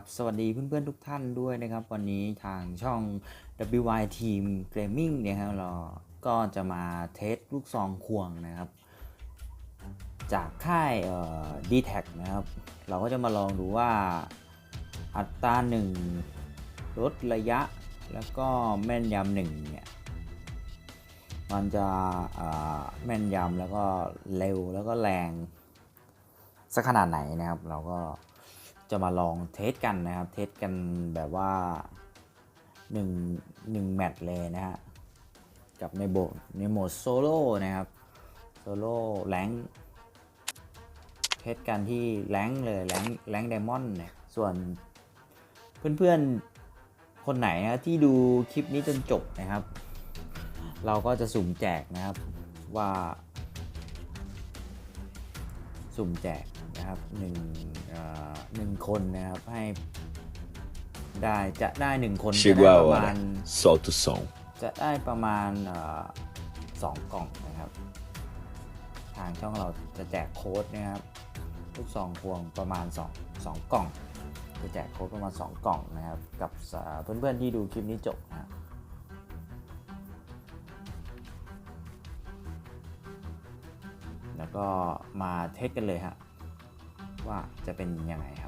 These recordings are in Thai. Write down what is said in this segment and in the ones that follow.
บสวัสดีเพื่อนๆทุกท่านด้วยนะครับ วันนี้ทางช่อง WY Team Gaming เนี่ยครับเราก็จะมาเทสลูกซองควงนะครับ จากค่ายดีแท็นะครับ เราก็จะมาลองดูว่าอัตราหนึ่งลดระยะแล้วก็แม่นยำหนึ่งเนี่ยมันจะแม่นยำแล้วก็เร็วแล้วก็แรงสักขนาดไหนนะครับ เราก็ จะมาลองเทสกันนะครับ เทสกันแบบว่า1 1แมตช์เลยนะฮะ กับในโบในโหมดโซโล่นะครับ โซโล่แรงเทสกันที่แรงเลยแรงแรงไดมอนด์เนี่ย ส่วนเพื่อนๆ คนไหนนะที่ดูคลิปนี้จนจบนะครับ เราก็จะสุ่มแจกนะครับว่า สุ่มแจกนะครับหนึ่งเอ่อหนึ่ง คนนะครับให้ ได้จะได้หนึ่งคนจะ Chegou ได้ a ประมา hora. ณ Solta o som. จะได้ประมาณเอ่อสองกล่องนะครับ ทางช่องเราจะแจกโค้ดนะครับลูกซองพวงประมาณ2 2กล่อง จะแจกโค้ดประมาณ 2 กล่องนะครับ กับเพื่อนๆที่ดูคลิปนี้จบนะครับแล้วก็มาเทสกันเลยฮะว่าจะเป็นยังไงครับ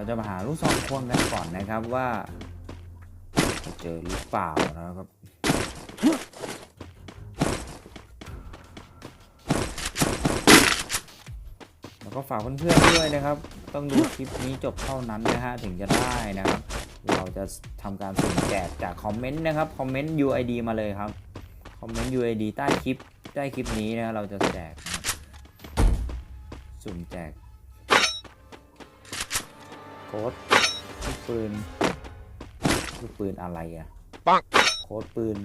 เราจะมาหาลูกซองควงกันก่อนนะครับว่าจะเจอหรือเปล่านะครับแล้วก็ฝากเพื่อนๆด้วยนะครับ ต้องดูคลิปนี้จบเท่านั้นนะฮะถึงจะได้นะครับ เราจะทำการสุ่มแจกจากคอมเมนต์นะครับคอมเมนต์ UID มาเลยครับคอมเมนต์ UID ใต้คลิปใต้คลิปนี้นะเราจะแจกสุ่มแจก โค้ดลูกปืนลูกปืนอะไรอะปังโค้ดปืน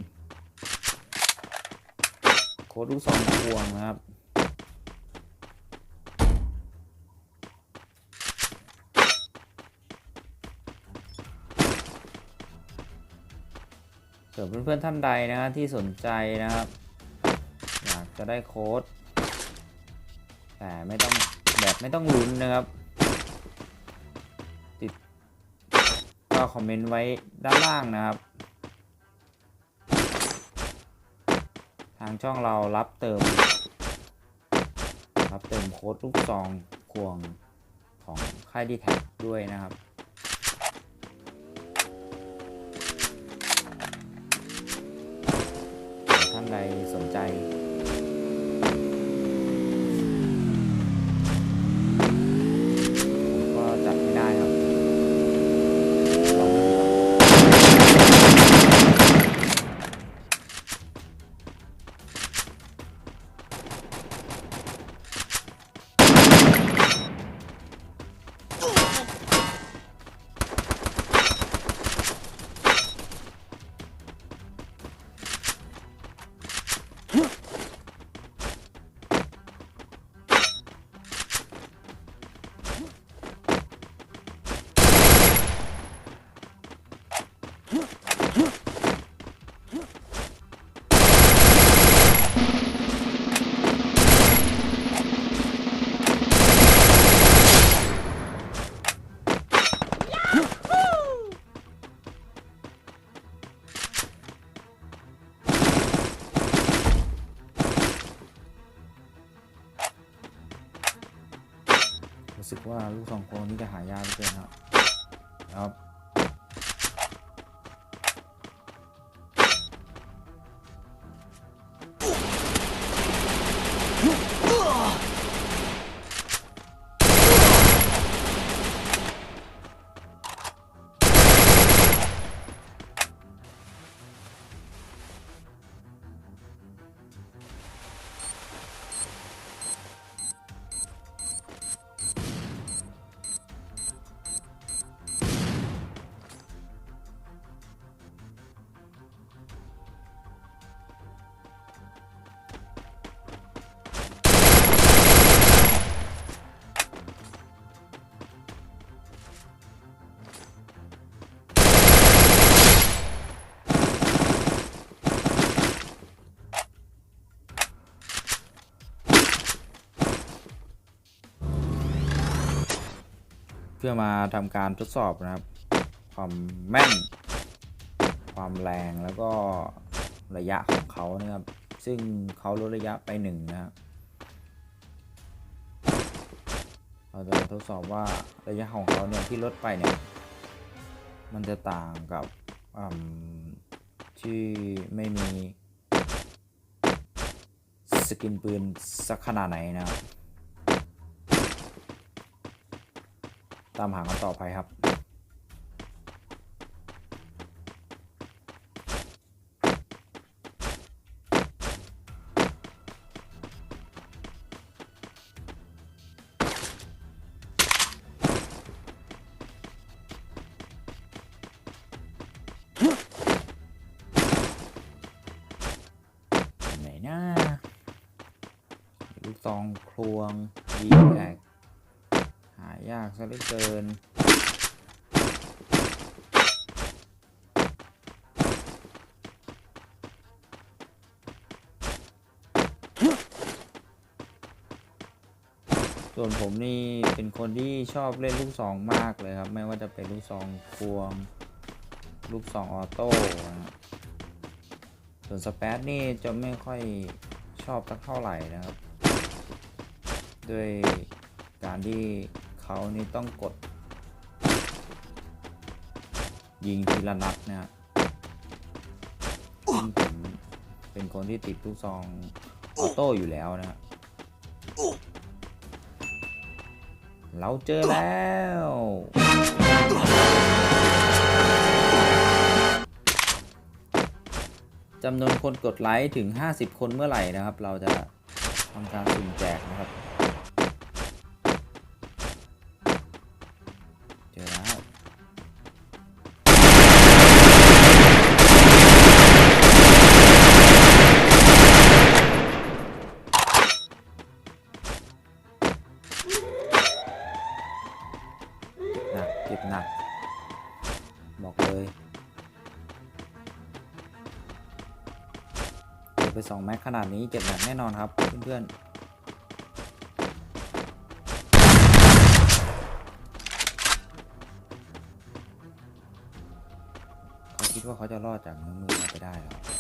โค้ดลูกซองพวงนะครับส่วนเพื่อนๆท่านใดนะฮะที่สนใจนะครับ อยากจะได้โค้ด แต่ไม่ต้องแบบไม่ต้องลุ้นนะครับ ก็คอมเมนต์ไว้ด้านล่างนะครับ ทางช่องเรารับเติม รับเติมโค้ดลูกซองควงของค่ายดีแท็ด้วยนะครับ รู้สึกว่าลูกสองคนนี้จะหายากเหลือเกินครับครับ พื่อมาทำการทดสอบนะครับ ความแม่น ความแรงแล้วก็ระยะของเขานะครับ ซึ่งเขาลดระยะไปหนึ่งนะครับเราจะมาทดสอบว่าระยะของเขาเนี่ยที่ลดไปเนี่ย มันจะต่างกับที่ไม่มีสกินปืนสักขนาดไหนนะครับ ตามหากันต่อไปครับไหนนะลูกซองคลวงดีแบกายากซะเหลือเกิน ส่วนผมนี่เป็นคนที่ชอบเล่นลูกซองมากเลยครับ ไม่ว่าจะเป็นลูกซองควง ลูกซองออโต้ส่วนสเปซนี่จะไม่ค่อยชอบสักเท่าไหร่นะครับ ด้วยการที่ เขานี่ต้องกด ยิงทีละนัดนะครับซึ่งผมเป็นคนที่ติดลูกซองออโต้อยู่แล้วนะครับเราเจอแล้วจำนวนคนกดไลค์ถึง 50 คนเมื่อไหร่นะครับ เราจะทำการสุ่มแจกนะครับ เจ็บหนัก บอกเลยเจอไปสองแม็กขนาดนี้เจ็บหนักแน่นอนครับ เพื่อนๆเขาคิดว่าเขาจะรอดจากเงื้อมือเราไปได้เหรอ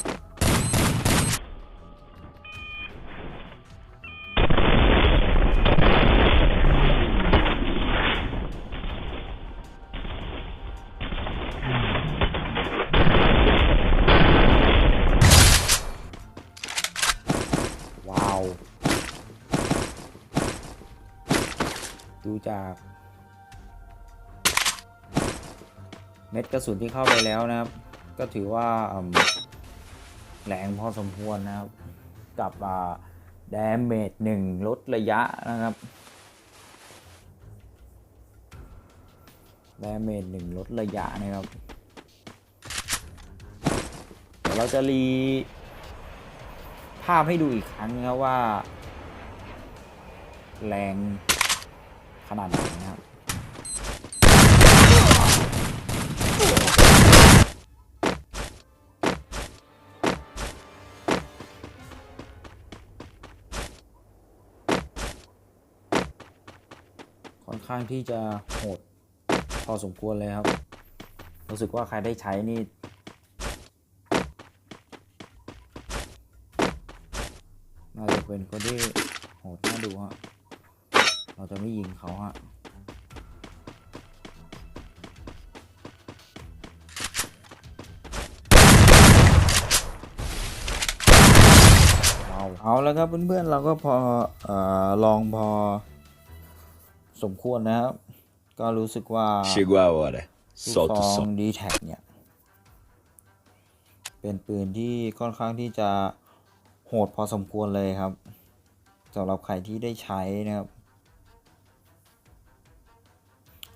จากเม็ดกระสุนที่เข้าไปแล้วนะครับ ก็ถือว่าแรงพอสมควรนะครับ กับอ่าดเมจหนึ่งลดระยะนะครับดเมจหนึ่งลดระยะนะครับเดี๋ยวเราจะรีภาพให้ดูอีกครั้งนะว่า แรง ขนาดไหนนะครับค่อนข้างที่จะโหดพอสมควรเลยครับ รู้สึกว่าใครได้ใช้นี่น่าจะเป็นคนที่โหดน่าดูฮะ เราจะไม่ยิงเขาฮะเอาเอาแล้วครับเพื่อนๆเราก็พอเอ่อลองพอสมควรนะครับ ก็รู้สึกว่า Chegou a hora. ลูก Solta ซ o อง som. ดีแท็เนี่ย เป็นปืนที่ค่อนข้างที่จะโหดพอสมควรเลยครับสำหรับใครที่ได้ใช้นะครับ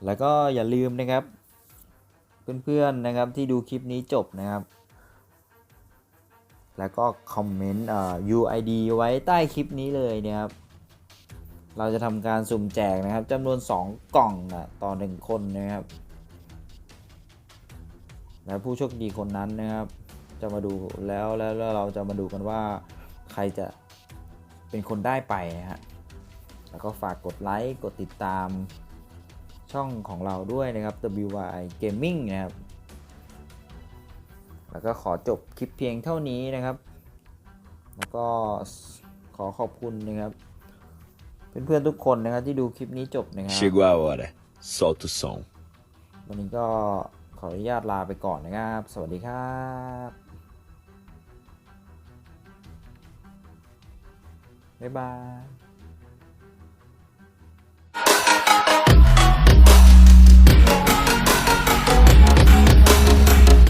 แล้วก็อย่าลืมนะครับ เพื่อนๆนะครับที่ดูคลิปนี้จบนะครับ แล้วก็คอมเมนต์ UID ไว้ใต้คลิปนี้เลยนะครับเราจะทำการสุ่มแจกนะครับจำนวน 2 กล่องนะต่อ 1 คนนะครับ และผู้โชคดีคนนั้นนะครับ จะมาดูแล้วแล้วแล้วเราจะมาดูกันว่าใครจะเป็นคนได้ไปนะฮะแล้วก็ฝากกดไลค์กดติดตาม ช่องของเราด้วยนะครับ WY Gaming นะครับ แล้วก็ขอจบคลิปเพียงเท่านี้นะครับ แล้วก็ขอขอบคุณนะครับ เพื่อนๆทุกคนนะครับที่ดูคลิปนี้จบนะครับ Chegou a hora. Solta o som. วันนี้ก็ขออนุญาตลาไปก่อนนะครับ สวัสดีครับบ๊ายบาย